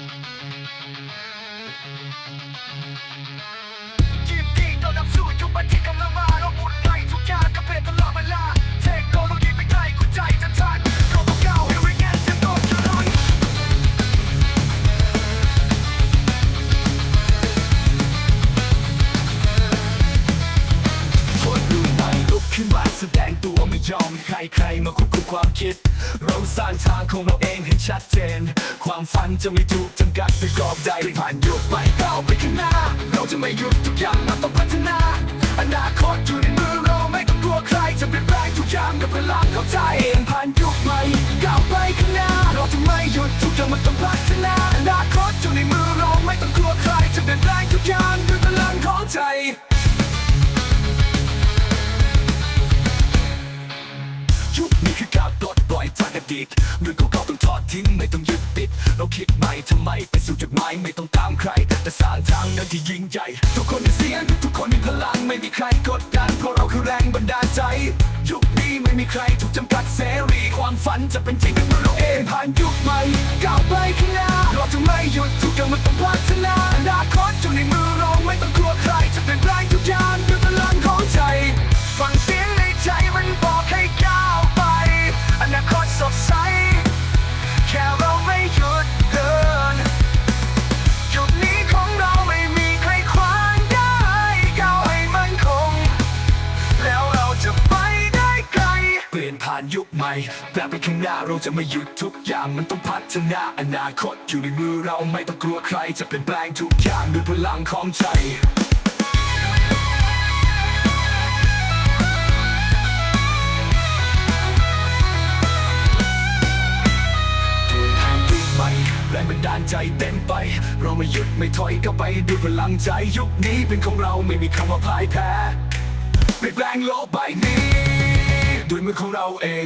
ยินดีต้อนรับสู่ยุคปัจจุบันกำลังมาเราหมุนไล่ทุกอย่างกับเพลงตลอดเวลาเทคโนโลยีไม่ไกลกูใจจะทันเราต้องก้าวให้เรียนจะต้องจะรันคนรุ่นใหม่ลุกขึ้นมาแสดงตัว ไม่ยอมให้ใครมาควบคุมความคิด เราสร้างทางของเราเองให้ชัดเจน ความฝันจะไม่ถูกจำกัดด้วยกรอบใดผ่านยุคไปก้าวไปข้างหน้า เราจะไม่หยุดทุกอย่างมันต้องพัฒนา อนาคตอยู่ในมือเราไม่ต้องกลัวใคร จะเปลี่ยนแปลงทุกอย่างด้วยพลังข้าใจเองผ่านยุคใหม่ก้าวไปข้างหน้า เราจะไม่หยุดทุกอย่างมันต้องพัฒนาอนาคตอยู่ในมือเราไม่ต้องกลัวใคร จะเปลี่ยนแปลงทุกอย่างด้วยพลังของใจ ดีตเรื่องเก่าๆต้องทอดทิ้งไม่ต้องยึดติด เราคิดใหม่ทำไมไปสู่จุดหมายไม่ต้องตามใคร แต่สารทางนั้นที่ยิ่งใหญ่ ทุกคนมีเสียง ทุกคนมีพลังไม่มีใครกดดันเพราะเราคือแรงบันดาลใจยุคนี้ไม่มีใครถูกจำกัดเสรีความฝันจะเป็นจริงเป็นเมื่อเราเองผ่านยุคใหม่ก้าวไปข้างหน้าานยุคใหม่แบบไปข้างหน้าเราจะไม่หยุดทุกอย่างมันต้องพัฒนาอนาคตอยู่ในมือเราไม่ต้องกลัวใคร จะเปลี่ยนแปลงทุกอย่างด้วยพลังของใจยุคใหม่แรงบันดาลใจเต็มไป เราไม่หยุดไม่ถอยก็ไปด้วยพลังใจยุคนี้เป็นของเราไม่มีคำว่าพ่ายแพ้เปลี่ยนแปลงโลกใบนี้ ด้วยมือของเราเอง